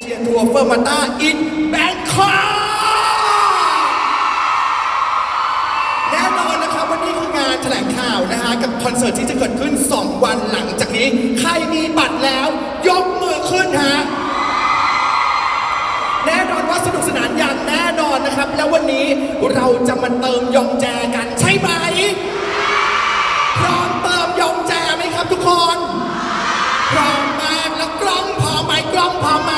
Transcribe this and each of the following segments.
เชียร์ทัวร์เฟอร์มาต้าอินแบงคอกแน่นอนนะครับวันนี้คืองานแถลงข่าวนะฮะกับคอนเสิร์ตที่จะเกิดขึ้น 2 วันหลังจากนี้ ใครมีบัตรแล้ว ยกมือขึ้นฮะแน่นอนว่าสนุกสนานอย่างแน่นอนนะครับ แล้ววันนี้เราจะมาเติมยองแจกันใช่ไหมพร้อมเติมยองแจไหมครับทุกคน อไหมกล้อมไหม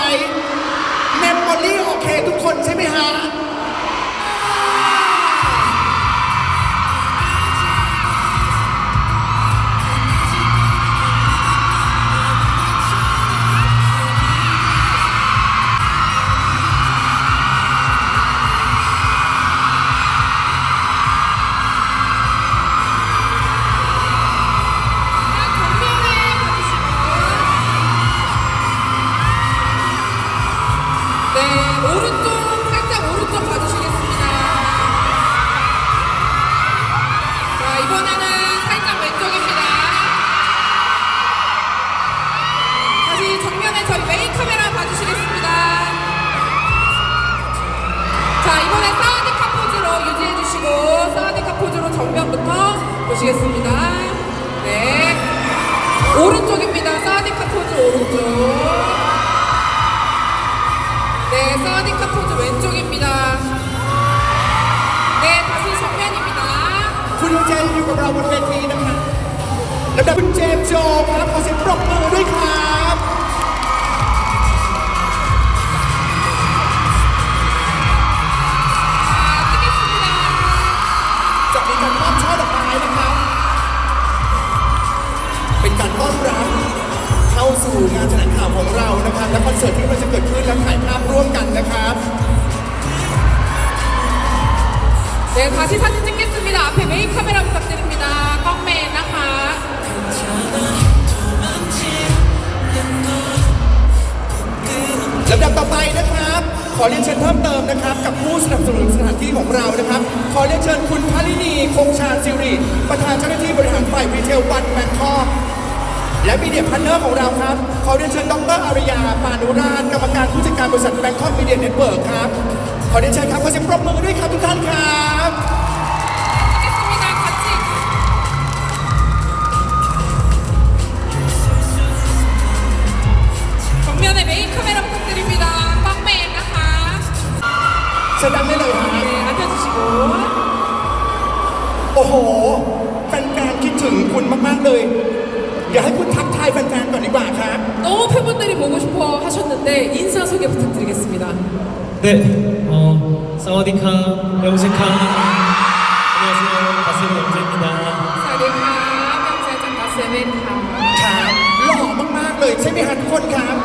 เมมโมรี่โอเคทุกคนใช่ไหมฮะสู่งานแถลงข่าวของเรานะครับ และคอนเสิร์ตที่มันจะเกิดขึ้นและถ่ายภาพร่วมกันนะครับ 네, 다시 사진 찍겠습니다. 앞에 메인 카메라 부탁드립니다. 껌맨 나카. ลำดับต่อไปนะครับ ขอเรียนเชิญเพิ่มเติมนะครับ กับผู้สนับสนุนสถานที่ของเรานะครับ ขอเรียนเชิญคุณพาลินีคงชาญซิริประธานเจ้าหน้าที่บริหารฝ่ายรีเทลวันแบงคอก และมีเดียพันเนอร์ของเราครับ ขอเรียนเชิญดรอารยาปานุราชกรรมการผู้จัดการบริษัทแบงคอกมีเดียเน็ตเวิร์กครับ ขอเรียนเชิญครับขอเสียงปรบมือด้วยครับทุกท่านครับ 찍겠습니다. 같이. 정면에 메인 카메라 부탁드립니다. 껌맨 나카. เชิญดังได้เลยฮะ 네, 앉아주시고. โอ้โห แฟนๆคิดถึงคุณมากๆเลย อยากให้คุณทักทายแฟนๆก่อนดีกว่าครับ 너무 팬분들이 보고 싶어 하셨는데 인사 소개 부탁드리겠습니다. 네, 어, 사와디카, 영식카. 안녕하세요, 가수 영재입니다. 사리카, 명사장 가세벤카. ครับหล่อมาก ๆ เลยใช่ไหมฮะทุกคนครับ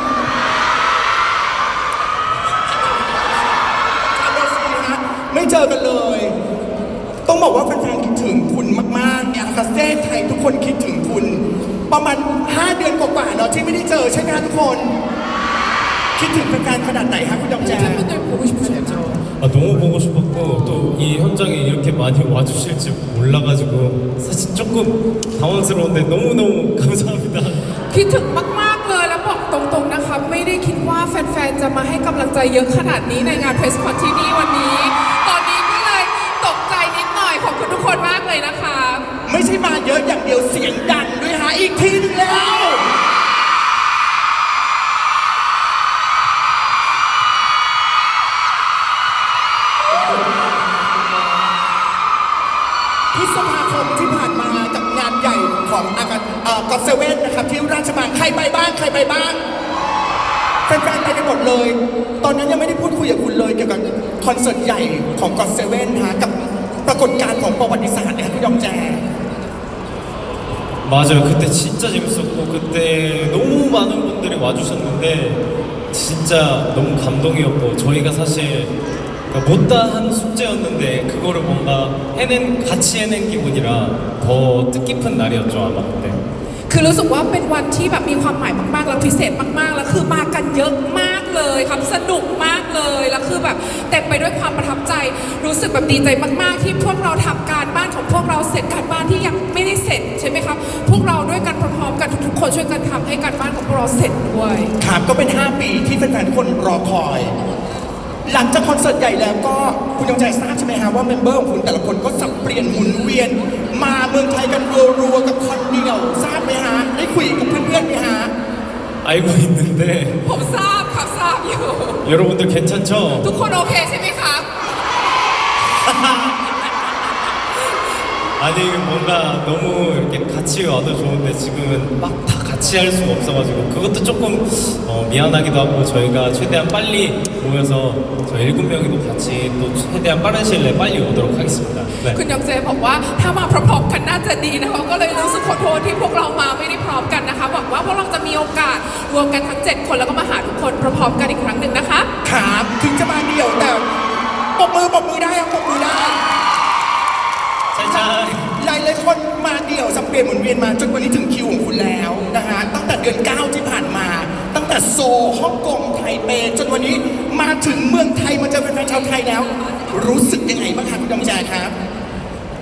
ครับเดซี่ฮะไม่เจอกันเลย ต้องบอกว่าแฟนๆคิดถึงคุณมากๆเนี่ยคาเซ่ไทยทุกคนคิดถึงคุณ ประมาณ 5 เดือนกว่าๆเนาะที่ไม่ได้เจอใช่ไหมฮะทุกคน คิดถึงแฟนๆขนาดไหนฮะคุณดอกแจ 팬분들 보고 싶으셨죠? 아, 너무 보고 싶었고, 또 이 현장에 이렇게 많이 와주실 줄 몰라가지고, 사실 조금 당황스러운데 너무너무 감사합니다. คิดถึงมาก ๆ เลยแล้วบอกตรง ๆ นะคะ ไม่ได้คิดว่าแฟน ๆ จะมาให้กำลังใจเยอะขนาดนี้ในงานเพรสคอนที่นี่วันนี้ ตอนนี้ก็เลยตกใจนิดหน่อยขอบคุณทุกคนมากเลยนะคะ ไม่ใช่มาเยอะอย่างเดียวเสียงดังด้วยฮะ อีกทีหนึงแล้วพฤษภาคมที่ผ่านมากับงานใหญ่ของอากาเอ่อกเซเว่นนะครับ ที่ราชบังใครไปบ้าง ใครไปบ้างแฟนๆไปกันหมดเลย ตอนนั้นยังไม่ได้พูดคุยกับคุณเลยเกี่ยวกับคอนเสิร์ตใหญ่ของกอเซเว่นฮะกับปรากฏการณ์ของประวัติศาสตร์นะครับพี่ยองแจ 맞아요. 그때 진짜 재밌었고, 그때 너무 많은 분들이 와주셨는데, 진짜 너무 감동이었고, 저희가 사실 그러니까 못다한 숙제였는데, 그거를 뭔가 해낸, 같이 해낸 기분이라 더 뜻깊은 날이었죠, 아마 그때. คือรู้สึกว่าเป็นวันที่แบบมีความหมายมากๆ แล้วพิเศษมากๆ แล้วคือมากันเยอะมากเลยครับสนุกมากเลย แล้วคือแบบเต็มไปด้วย รู้สึกแบบดีใจมากๆ ที่พวกเราทำการบ้านของพวกเราเสร็จการบ้านที่ยังไม่ได้เสร็จใช่ไหมครับ พวกเราด้วยกันพร้อมๆกันทุกๆ คนช่วยกันทำให้การบ้านของพวกเราเสร็จด้วย ครับก็เป็น 5 ปีที่แฟนๆทุกคนรอคอย หลังจากคอนเสิร์ตใหญ่แล้วก็คุณยองใจทราบใช่ไหมฮะว่าเมมเบอร์ของคุณแต่ละคนก็สับเปลี่ยนหมุนเวียน มาเมืองไทยกันรัวๆกับคอนเดียวทราบไหมฮะ ได้คุยกับเพื่อนๆไหมฮะ 알고 있는데 ผมทราบครับทราบอยู่ 여러분들 괜찮죠? ทุกคนโอเคใช่ไหมครับ 아니 뭔가 너무 이렇게 같이 와도 좋은데 지금은 막 다 같이 할 수가 없어가지고 그것도 조금 어, 미안하기도 하고 저희가 최대한 빨리 모여서 저 일곱 명이도 같이 또 최대한 빠른 시일 내에 빨리 오도록 하겠습니다. 네. คุณยองเจบอกว่าถ้ามาพร้อมๆกันน่าจะดีนะคะก็เลยรู้สึกขอโทษที่พวกเรามาไม่ได้พร้อมกันนะคะหวังว่าพวกเราจะมีโอกาสรวมกันทั้ง 7 คนแล้วก็มาหาทุกคนพร้อมๆกันอีกครั้งหนึ่งนะคะ ครับ เดี่ยวสับเปลี่ยนหมุนเวียนมาจนวันนี้ถึงคิวของคุณแล้วนะฮะตั้งแต่เดือน 9 ที่ผ่านมา ตั้งแต่โซลฮ่องกงไทเป จนวันนี้มาถึงเมืองไทยมาเจอแฟนๆชาวไทยแล้ว รู้สึกยังไงบ้างครับคุณดำแจครับ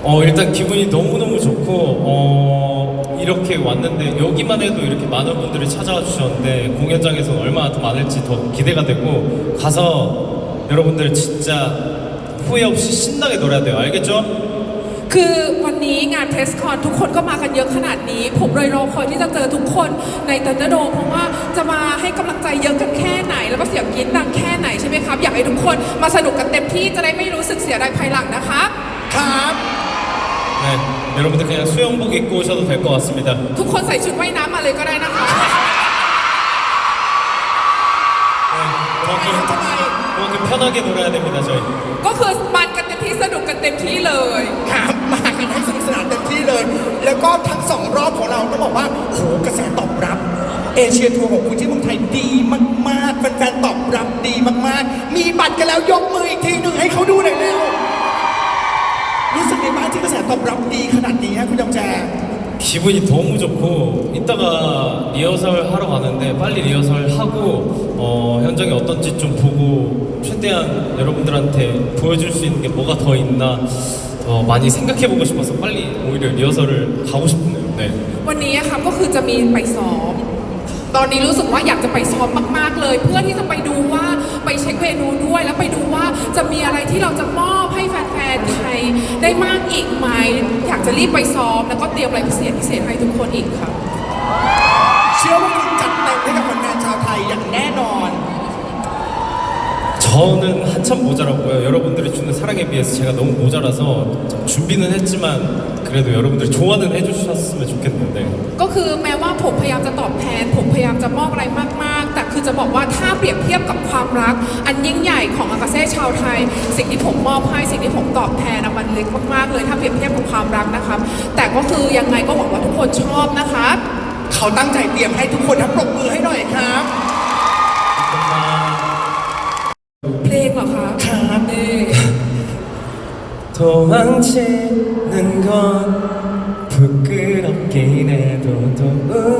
어 일단 기분이 너무너무 좋고 어 이렇게 왔는데 여기만 해도 이렇게 많은 분들이 찾아와 주셨는데 공연장에서 얼마나 더 많을지 더 기대가 되고 가서 여러분들 진짜 후회 없이 신나게 놀아야 돼요 알겠죠? คือวันนี้งานเพรสคอนทุกคนก็มากันเยอะขนาดนี้ ผมเลยรอคอยที่จะเจอทุกคนในเตอร์เดโดเพราะว่าจะมาให้กำลังใจเยอะกันแค่ไหน แล้วก็เสียงกรี๊ดดังแค่ไหนใช่ไหมครับ อยากให้ทุกคนมาสนุกกันเต็มที่จะได้ไม่รู้สึกเสียดายภายหลังนะครับ ครับ 네 여러분들 그냥 수영복 입고 오셔도 될 것 같습니다 ทุกคนใส่ชุดว่ายน้ำมาเลยก็ได้นะคะ 그만큼, 그만큼 편하게 놀아야 됩니다 저희 ก็คือมันกันเต็มที่สนุกกันเต็มที่เลย ครับมากันให้สนุกสนานเต็มที่เลย แล้วก็ทั้งสองรอบของเราต้องบอกว่าโหกระแสตอบรับ เอเชียทัวร์ของคุณที่เมืองไทยดีมากๆแฟนๆตอบรับดีมากๆ มีบัตรกันแล้วยกมืออีกทีหนึ่งให้เขาดูหน่อยเร็วรู้สึกในบ้างที่กระแสตอบรับดีขนาดนี้ฮะคุณยองแจ 기분이 너무 좋고 이따가 리허설 하러 가는데 빨리 리허설 하고 어, 현장이 어떤지 좀 보고 최대한 여러분들한테 보여줄 수 있는 게 뭐가 더 있나 더 많이 생각해보고 싶어서 빨리 오히려 리허설을 가고 싶네요. 네. วันนี้อะครับก็คือจะมีไปซ้อม ตอนนี้รู้สึกว่าอยากจะไปซ้อมมากๆเลย เพื่อที่จะไปดูว่าไปเช็คเวนูด้วย แล้วไปดูว่าจะมีอะไรที่เราจะมอบให้แฟนๆไทยได้มากอีกไหมอยากจะรีบไปซ้อม แล้วก็เตรียมอะไรพิเศษพิเศษให้ทุกคนอีกครับ เชื่อว่าคุณจัดเต็มให้กับ ับ 저는 한참 모자랐고요. 여러분들이 주는 사랑에 비해서 제가 너무 모자라서 좀 준비는 했지만 그래도 여러분들이 좋아는 해주셨으면 좋겠는데 ก็คือแม้ว่าผมพยายามจะตอบแทน ผมพยายามจะมอบอะไรมาก ๆ แต่คือจะบอกว่าถ้าเปรียบเทียบกับความรัก อันยิ่งใหญ่ของอากาเซ่ชาวไทย สิ่งที่ผมมอบให้สิ่งที่ผมตอบแทนอะมันเล็กมาก ๆ เลย ถ้าเปรียบเทียบกับความรักนะครับ แต่ก็คือยังไงก็หวังว่าทุกคนชอบนะคะ เขาตั้งใจเตรียมให้ทุกคนทั้งปรบ 도망치는 건 부끄럽긴 해도 도움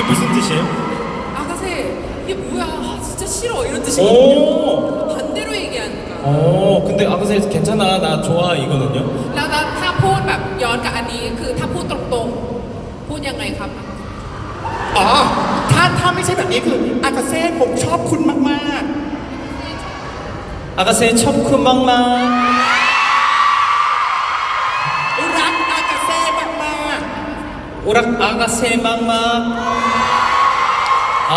이게 무슨 뜻이에요? 아가새 이게 뭐야 아, 진짜 싫어 이런 뜻이거든요 오! 반대로 얘기하니까 어, 근데 아가새 괜찮아, 나 좋아 이거는요? แล้วนะถ้าพูดแบบย้อนกับอันนี้คือถ้าพูดตรงๆ พูดยังไงครับ อ๋อ ถ้าถ้าไม่ใช่แบบนี้คือ อากาเซ่ผมชอบคุณมาก 아가새 첩크 막막 ๆ รักอากาเซ่มาก 오락 아가새 막막 아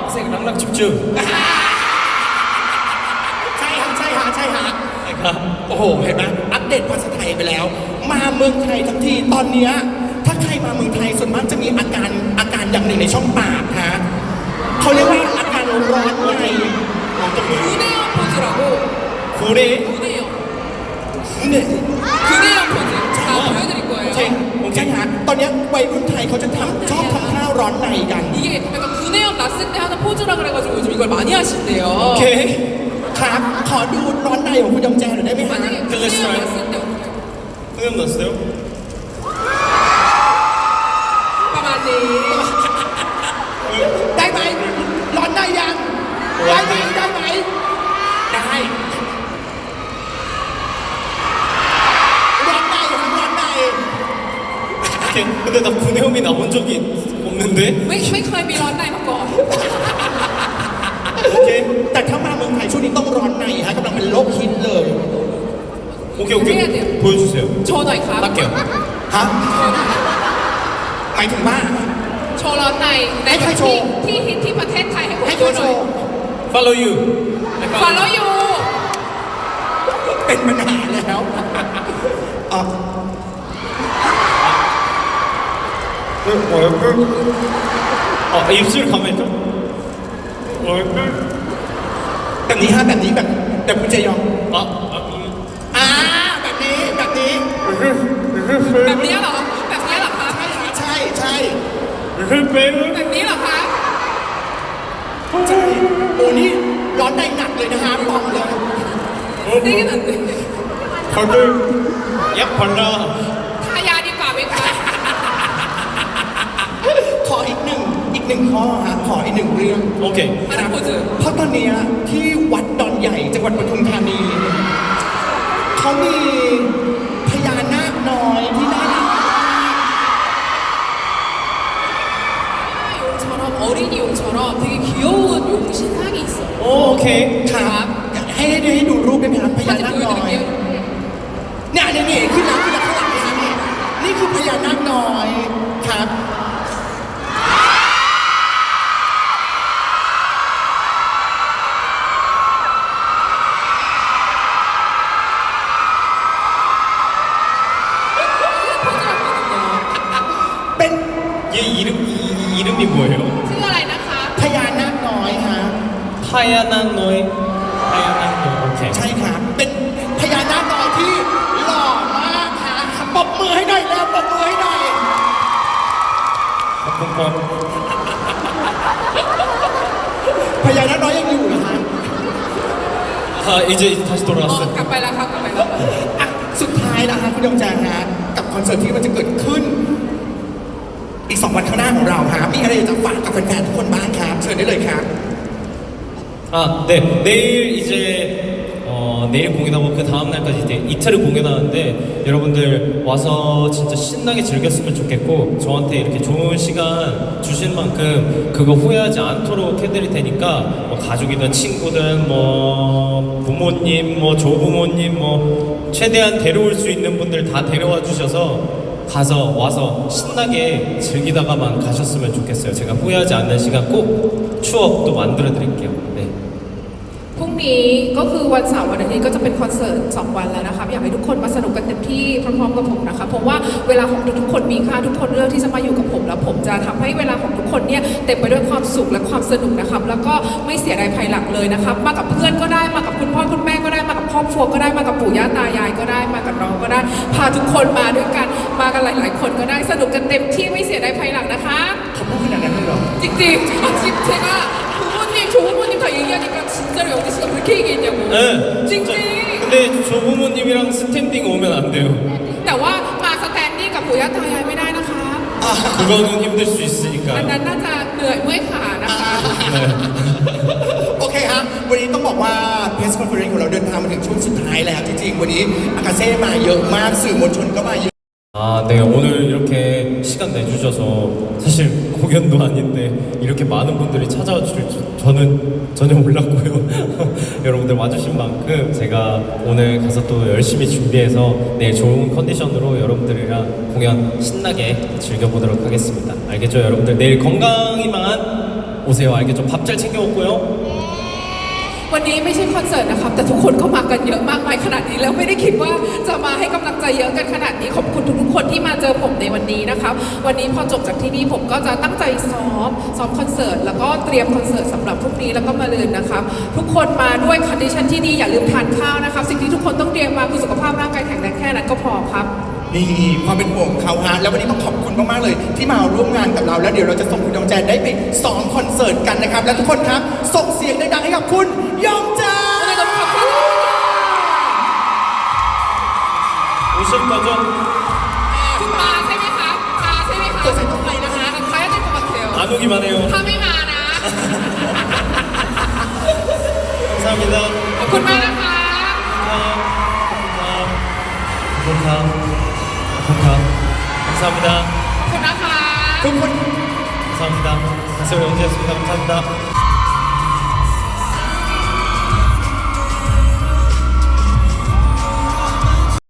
아가새 랑랑 춤춤 ๆ ใช่ฮะใช่ฮะใช่ฮะ 그러니까 โอ้โห เห็นไหมอัปเดตภาษาไทยไปแล้ว มาเมืองไทยทั้งที ตอนเนี้ยถ้าใครมาเมืองไทยส่วนมากจะมีอาการอาการอย่างหนึ่งในช่องปากฮะเขาเรียกว่าอาการร้อนในของตรงนี้ 구내염 포즈라고 고래 구내염 เนี่ย 구내염 포즈 자 보여드릴 거예요 ใช่ใช่ฮะตอนเนี้ยวัยรุ่นไทยเขาจะทำชอบทำข้า วร้อนในกัน 이게 약간 구내염 났을 때 하는 포즈라 그래가지고 요즘 이걸 많이 하신대요 오케이 ครับ ขอดูร้อนในของคุณยองแจหน่อยได้ไหมฮะ 만약에 클래스 클리어 트라이. 났을 때 어떡해요? 생각났어요? 가만히 ได้ไหมร้อนในยัง ได้ไหมได้ไหมได้ร้อนในครับร้อนใน 이렇게 근데 나 구내염이 나온 적이 없는데? ไม่ไม่เคยมีร้อนในมาก่อน โอเค แต่ถ้ามาเมืองไทยช่วงนี้ต้องร้อนในฮะกำลังเป็นโรคฮิตเลย 오케이 오케이 해야 돼요. 보여주세요 โชว์หน่อยครับ 할게요 ฮะหมายถึงว่า โชว์ร้อนในใน ให้ใครโช ที่ ว์ ที่ฮิตที่ประเทศไทยให้ผม ให้ ดู เขา ห โช น่อย ว์ Follow you ฟอลโล่ยู เป็นมานานแล้วอ่ะ 어 입술 가만히 좀 얼굴 แบบนี้ฮะแบบนี้แบบแบบคุณเจยอง 아, 아 อ่าแบบนี้แบบนี้ แบบนี้เหรอ แบบนี้เหรอคะ ใช่ใช่ 입술 빼는 แบบนี้เหรอคะ ใช่โอ้นี่ร้อนในหนักเลยนะฮะบอกเลย นี่กันอันนี้ 얼굴 약 발라 ทายา หนึ่งข้อฮะขออีกหนึ่งเรื่อง 오케이 อันนั้นพูดถึง เพราะตอนเนี้ยที่วัดดอนใหญ่จังหวัดปทุมธานีเขามีพญานาคน้อยที่น่ารัก 용처럼 어린이 용처럼 되게 귀여운 용신상이 있어요. 오케이 ครับอยากให้ให้ให้ดูรูปได้ไหมครับพญา 사진 นาคน้อย 보여드릴게요. เนี่ยเนี่ยเนี่ยขึ้นแล้วขึ้นแล้วข้างหลังนี่นี่นี่คือพญานาคน้อย พญานาคน้อยพญานาคน้อยโอเคใช่ครับ เป็นพญานาคน้อยที่หล่อมากฮะปรบมือให้หน่อยแล้วปรบมือให้หน่อยขอบคุณครับพญานาคน้อยยังอยู่เหรอฮะเออีเจทัสโตรัสอ๋อกลับไปแล้วครับกลับไปแล้วสุดท้ายนะฮะคุณดวงใจฮะกับคอนเสิร์ตที่มันจะเกิดขึ้น อีกสองวันข้างหน้าของเราฮะมีอะไรจะฝากกับแฟนๆทุกคนบ้างครับเชิญได้เลยครับ 아, 네. 내일 이제 어, 내일 공연하고 그 다음 날까지 이제 이틀을 공연하는데 여러분들 와서 진짜 신나게 즐겼으면 좋겠고 저한테 이렇게 좋은 시간 주신 만큼 그거 후회하지 않도록 해드릴 테니까 뭐 가족이든 친구든 뭐 부모님 뭐 조부모님 뭐 최대한 데려올 수 있는 분들 다 데려와 주셔서 가서 와서 신나게 즐기다가만 가셨으면 좋겠어요. 제가 후회하지 않는 시간 꼭 추억도 만들어 드릴게요. 네. นี้ก็คือวันเสาร์วันอาทิตย์ก็จะเป็นคอนเสิร์ต2วันแล้วนะคะอยากให้ทุกคนมาสนุกกันเต็มที่พร้อมๆกับผมนะคะเพราะว่าเวลาของทุกคนมีค่าทุกคนเลือกที่จะมาอยู่กับผมแล้วผมจะทำให้เวลาของทุกคนเนี่ยเต็มไปด้วยความสุขและความสนุกนะคะแล้วก็ไม่เสียดายภายหลังเลยนะคะมากับเพื่อนก็ได้มากับคุณพ่อคุณแม่ก็ได้มากับครอบครัวก็ได้มากับปู่ย่าตายายก็ได้มากับน้องก็ได้ พาทุกคนมาด้วยกันมากันหลาย ๆ คนก็ได้สนุกกันเต็มที่ไม่เสียดายภายหลังนะคะผมพูดขนาดนั้นเลยเหรอจริงๆจริงๆ 얘기하니까 진짜로 영지 씨가 그렇게 얘기했냐고. 네, 진짜. 찡찡. 근데 조부모님이랑 스탠딩 오면 안 돼요. แต่ว่ามาสแตนดี้กับปู่ย่าตายายไม่ได้นะคะ 그거는 힘들 수 อัน 있으니까. นั้นน่าจะเหนื่อยเมื่อยขานะคะ โอเคฮะ วันนี้ต้องบอกว่าเพสคอนเฟอเรนซ์ของเราเดินทางมาถึงช่วงสุดท้ายแล้วจริงๆ วันนี้อากาเซ่มาเยอะมากสื่อมวลชนก็มาเยอะ 아, 네. 오늘 이렇게 시간 내주셔서 사실 공연도 아닌데 이렇게 많은 분들이 찾아와 주실 줄 저는 전혀 몰랐고요. 여러분들 와주신 만큼 제가 오늘 가서 또 열심히 준비해서 내일 좋은 컨디션으로 여러분들이랑 공연 신나게 즐겨보도록 하겠습니다. 알겠죠? 여러분들 내일 건강히만 오세요. 알겠죠? 밥 잘 챙겨 먹고요. วันนี้ไม่ใช่คอนเสิร์ตนะครับ แต่ทุกคนก็มากันเยอะมากมายขนาดนี้แล้วไม่ได้คิดว่าจะมาให้กำลังใจเยอะกันขนาดนี้ขอบคุณทุกๆคนที่มาเจอผมในวันนี้นะครับวันนี้พอจบจากที่นี่ผมก็จะตั้งใจซ้อมซ้อมคอนเสิร์ตแล้วก็เตรียมคอนเสิร์ตสำหรับพรุ่งนี้แล้วก็มาเลืนนะครับทุกคนมาด้วยคอนดิชันที่ดีอย่าลืมทานข้าวนะครับสิ่งที่ทุกคนต้องเตรียมมาคือสุขภาพร่างกายแข็งแรงแค่นั้นก็พอครับ นี่ความเป็นห่วงเขาฮะแล้ววันนี้ต้องขอบคุณมากๆเลย ที่มาร่วมงานกับเราแล้วเดี๋ยวเราจะส่งคุณยองแจได้ไปสองคอนเสิร์ตกันนะครับ และทุกคนครับส่งเสียงดังๆให้กับคุณยองแจน 50 버전 คุอมาใช่ไหมคะมาใช่ไหมคะใส่ตรงไหนนะคะใครจะเป็นคนเซล안 오기만 해 요. ถ้าไม่มานะ.ขอบคุณมากนะคะขอบคุ.ณครับ. 감사합니다. 고맙습니다. 감사합니다. 세월 언제였습니다. 감사합니다.